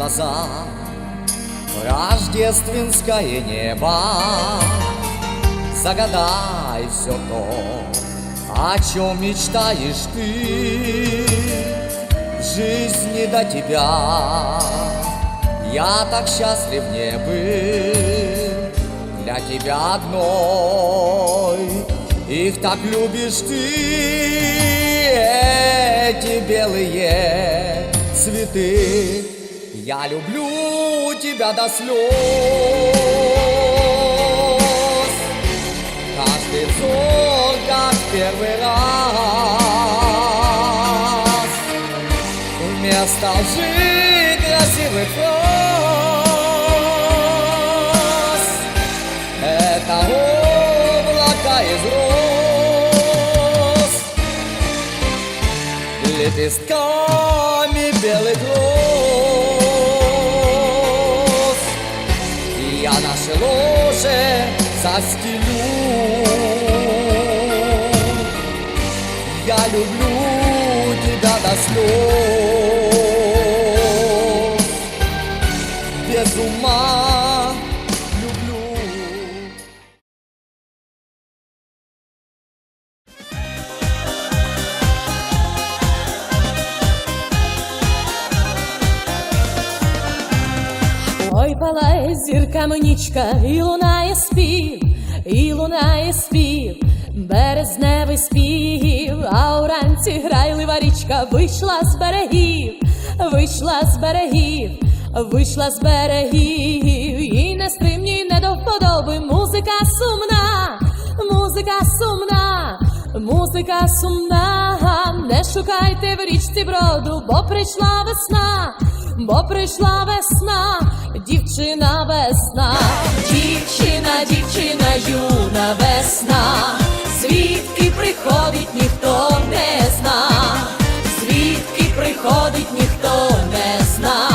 Глаза. Рождественское небо. Загадай все то, о чем мечтаешь ты. В жизни до тебя. Я так счастлив не был Для тебя одной. Их так любишь ты Эти белые цветы Я люблю тебя до слез. Каждый взор, как первый раз. Вместо лжи красивых фраз. Это облако из роз. Лепестками ложе застелю Я люблю тебя до слез палає зірками нічка, і лунає спів, і лунає спів, березневий спів, а уранці грайлива річка вийшла з берегів, вийшла з берегів, вийшла з берегів, і нестримні не до вподоби музика сумна, музика сумна. Музика сумна, не шукайте в річці броду, бо прийшла весна, бо прийшла весна, дівчина весна, дівчина, дівчина, юна весна, звідки приходить ніхто не зна, звідки приходить ніхто не зна,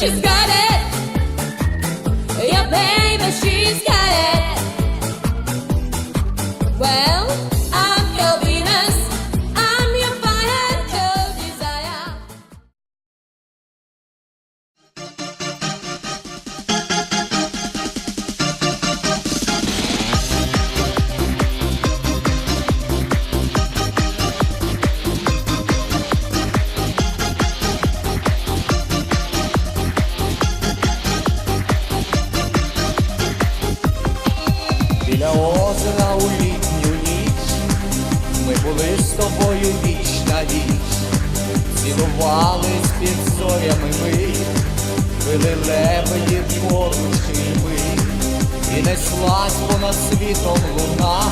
she's got it. Your bad. Озера у літню ніч. Ми були з тобою віч на віч, цілувались під зорями ми, пили лебеді поруч ми, і неслась понад світом луна,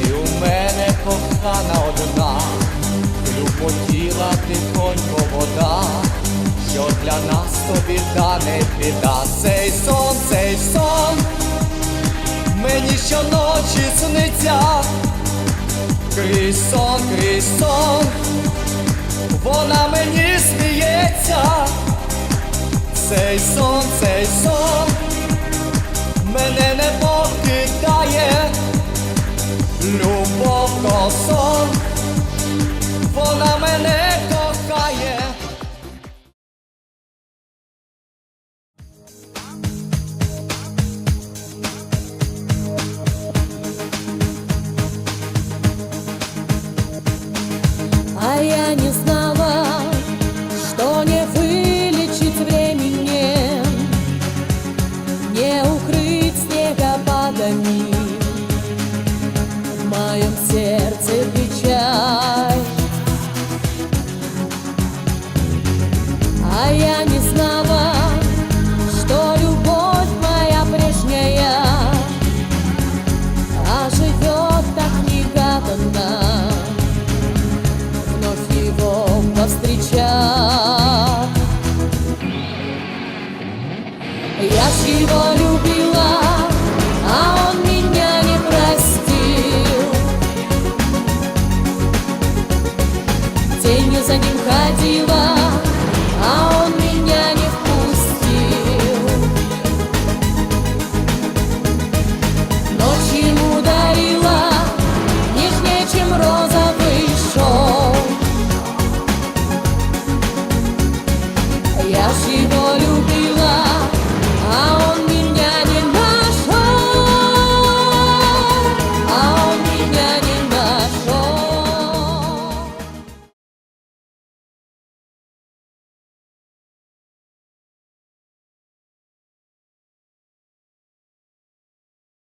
і у мене кохана одна, люботіла тихонько вода, що для нас тобі та не біда, цей сон, цей сон мені щоночі сниться, крізь сон, крізь сон, вона мені сміється, цей сон, цей сон, мене не покидає, любов то сон, вона мене повстречать. Я ж